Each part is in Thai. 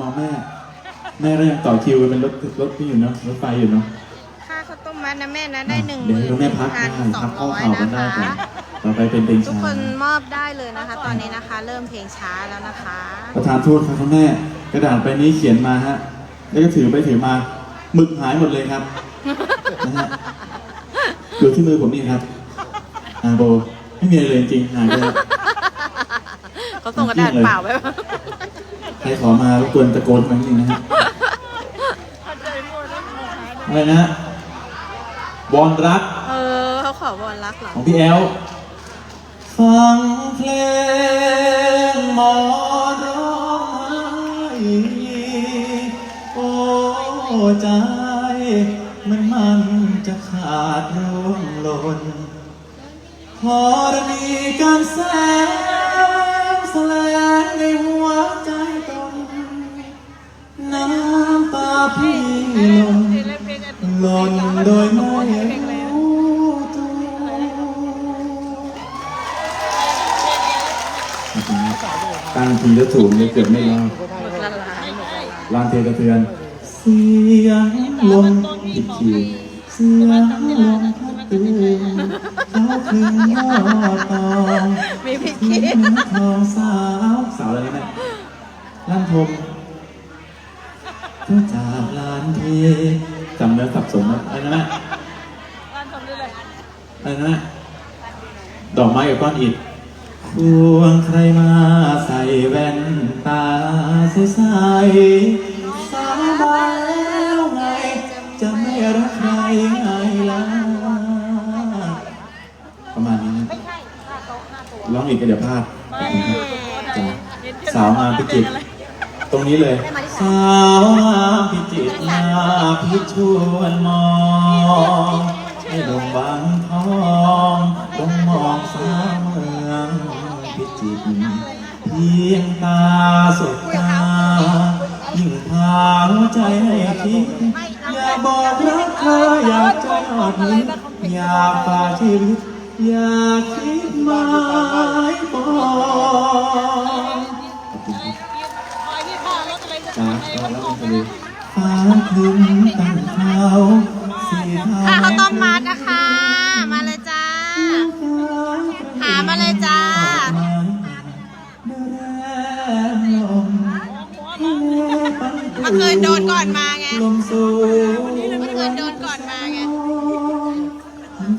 มองแม่ แม่ก็ยังต่อคิวเป็นรถรถที่อยู่เนาะรถไฟอยู่เนาะค่าข้าวต้มมัดนะแม่นะได้หนึ่งหเดี๋ยวมื่นให้แม่พักพันได้สอพังกข้อร้อยเข่ากันนะได้ก่อนคะต่อไปเป็นเพลงทุกช้าคนมอบได้เลยนะคะ ตอนนี้นะคะ เริ่มเพลงช้าแล้วนะคะ ประธานโทษครับคุณแม่ กระดาษใบนี้เขียนมาฮะ แล้วก็ถือไปถือมาหมึกหายหมดเลยครับนะฮะอยู่ที่มือผมนี่ครับอาโบไม่มีอะไรเลยจริงๆหายไปแล้ว เขาส่งกระดาษเปล่าไว้ปะ ใครขอมารบกวนตะโกนมานิดนึงนะฮะอะไรนะฮะบอลรักเออเขาขอบอลรักเหรอของพี่แอลฟังเพลงหมอร้องไห้โอ้ใจ มันมันจะขาดร่วงหล่นพอได้มีการแสง แสลงในหัวใจตนน้ำตาพี่หล่นหล่นโดยไม่รู้ตัวตั้งทีแล้วถูกเลยเกือบไม่รอดลายหมึกละลายนเทกระเทือน เสียงลมผิดคิวเสียงลมพัด ตูมเขาถึงยอดตองมีผิดคิคิดถึงทองสาวสาวอะไรนะลั่นทมเจ้าจากลานเทจำเนื้อสับสนนะอะไรนะแม่อะไรนะดอกไม้กับก้อนอิฐควงใครมาใส่แว่นตาใสใสๆ ร้องอีกก็เดี๋ยวพลาดจ้ะสาวงามพิจิตรตรงนี้เลย สาวงามพิจิตรนาพิชวนมองให้ดงบางทองดงมองสาวเมืองพิจิตรเพียงตาสบตายิ่งพาหัวใจให้คิดอยากบอกรักเธออยากจะยอดมิตรอยากฝากชีวิต อย่าคิดหมายปองจ้าแล้วก็เลยฟ้าครึ้มตั้งเท้าสีเทาค่าข้าวต้มมัดนะคะ มาเลยจ้า หามาเลยจ้าเมื่อคืนโดนก่อนมาไงเมื่อคืนโดนก่อนมาไง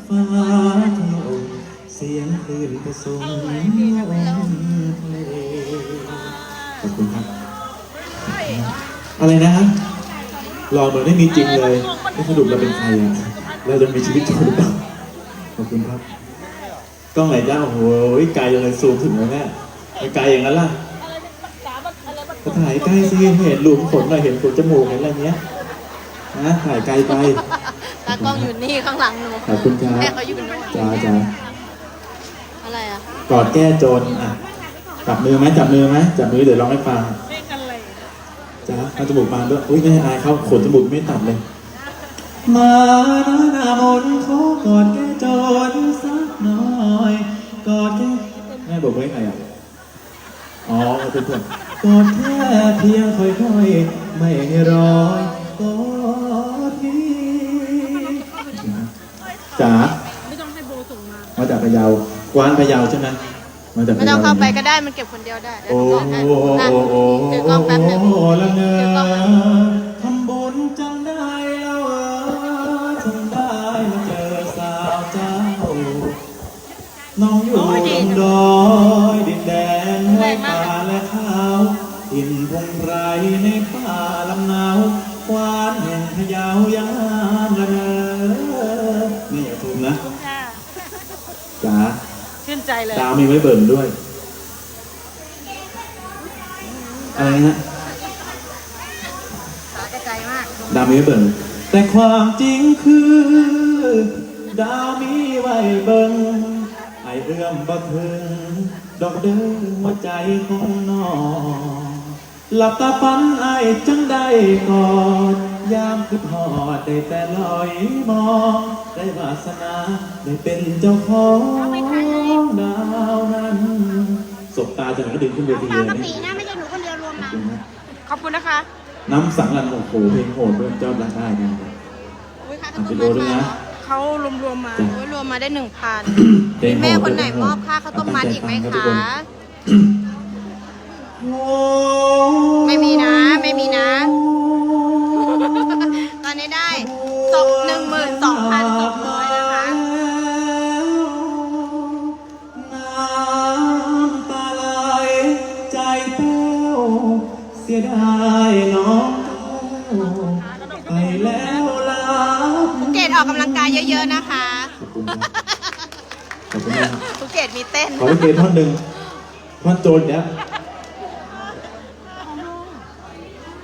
ฟ้า สียงคลื่นผสมลมทะเลขอบคุณครับ อะไรนะรอเหมือนไม่มีจริงเลยไม่สรุปเราเป็นใครอะเราจะมีชีวิตจริงหรือเปล่าขอบคุณครับกล้องไหนจ้าโอ้โหไกลเลยซูมถึงแล้วแม่ไม่ไกลอย่างนั้นล่ะก็ถ่ายใกล้สิเห็นหลุมขนหน่อยเห็นขนจมูกเห็นอะไรเงี้ยนะถ่ายไกลไปตากล้องอยู่นี่ข้างหลังหนูขอบคุณครับแม่เขาอยู่นู่นจ้าจ้า อะไรอะกอดแก้จนอะจับมือไหมจับมือไหมจับมือเดี๋ยวร้องให้ฟังจ้าเอาจมูกมาด้วยอุ้ยไม่ให้อายเขาขนจมูกไม่ตัดเลย มาหน้ามนต์ขอกอดแก้จนสักหน่อยกอดแก้แม่บอกไว้ใครอะอ๋อเพื่อนๆกอดแค่เพียงค่อยๆไม่ให้ร้อยกอดนี้จ๋า ส่งมามาจากพะเยากวานพะเยาใช่ไหมมาจากพะไม่เยาต้องเข้าไปก็ได้มันเก็บคนเดียวได้เดี๋ยวโอ้หนูโหบอกให้นะถือกล้องแป๊บหนึงละเนอถือกล้องแป๊บนึงทำบุญจังได้แล้วเออจังได้มาเจอสาวเจ้า น้องอยู่ตรงดอยดินแดนห้วยป่าและเขาอินพงไพรในป่าลำเน ใจเลย ดาวมีไว้เบิ่นด้วย อะไรนะสากระใจมากดาวมีไว้เบิ่นแต่ความจริงคือ ดาวมีไว้เบิ่งไอเอื้อมบ่ถึงดอกเดิมหัวใจของน้องหลับตาฝันไอจังได้กอด ยามคือทอดได้แต่ลอยมอง ได้วาสนาได้เป็นเจ้าของดาวนั้นสบตาจนกระดิ่งขึ้นเวทีปาเลยกะนะปีนะไม่ใช่หนูคนเดียวรวมนะขอบคุณนะขอบคุณนะคะน้ำสังลันโอ้โหเพลงโหดเริ่มจอบรักได้นะครับอุ้ยค่าขอะนไปมดูมัดด้วยมานะเหรอเขารวมๆมาจ้ะโอ้ยรวมมาได้หนึ่งพันเพลงโหดแม่คนไหนเพลงโหดมอบค่าข้าวต้มมัดอีกไหมตั้งใจคะ สียดายน้องไปแล้วลาภูเกตออกกำลังกายเยอะๆนะคะขอบคุณครับขอบคุณมากครับภูเกตมีเต้น ขอลิเกท่อนหนึ่งท่อนโจรเนี่ย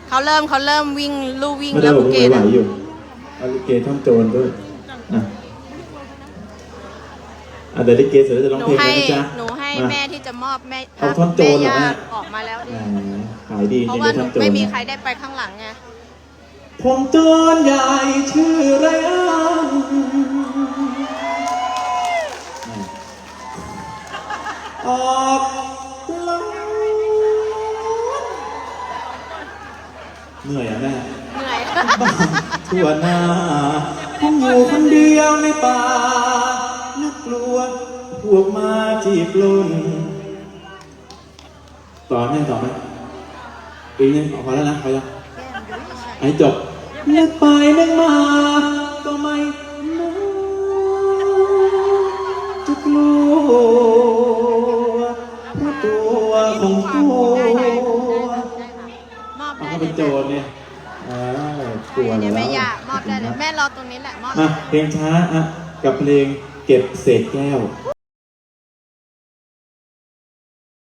เขาเริ่มเขาเริ่มวิ่งลู่วิ่งไม่ได้แล้วบอกภูว่าเกตไหวอะอยู่เอาลิเกท่อนโจรด้วยอะอะเดี๋ยวลิเกเสร็จแล้วจะร้องหนูเพลงให้กันนะจ๊ะ หนู ให้มาแม่ที่จะมอบแม่เอาท่อนโจรเหรอแม่แม่ย่าออกมาแล้วดิแหมขายดีเพจริราะงๆว่าหนูท่อนโจรไม่มีเนี่ยใครได้ไปข้างหลังไงผมโจรใหญ่ชื่อไรอันออกลงเหนื่อยอะแม่ เหนื่อยทั่วหน้าผมอยู่คนเดียวในป่านึกกลัว พวกมาจีบลุนต่อไหมต่อไหมอีกนิดงพอแล้วนะพอยังไอ้จบนึกไปนึกมาก็ไม่น่าจะกลัวเพราะตัวของตัวมอบเอาได้เขาเลเป็นยโจรเนี่ยอ่ากลัวเดี๋ยวแล้แม่วย่ามอบได้เลยแม่รอตรงนี้แหละมอบมาเพลงช้าอะกับเพลงเก็บเศษแก้ว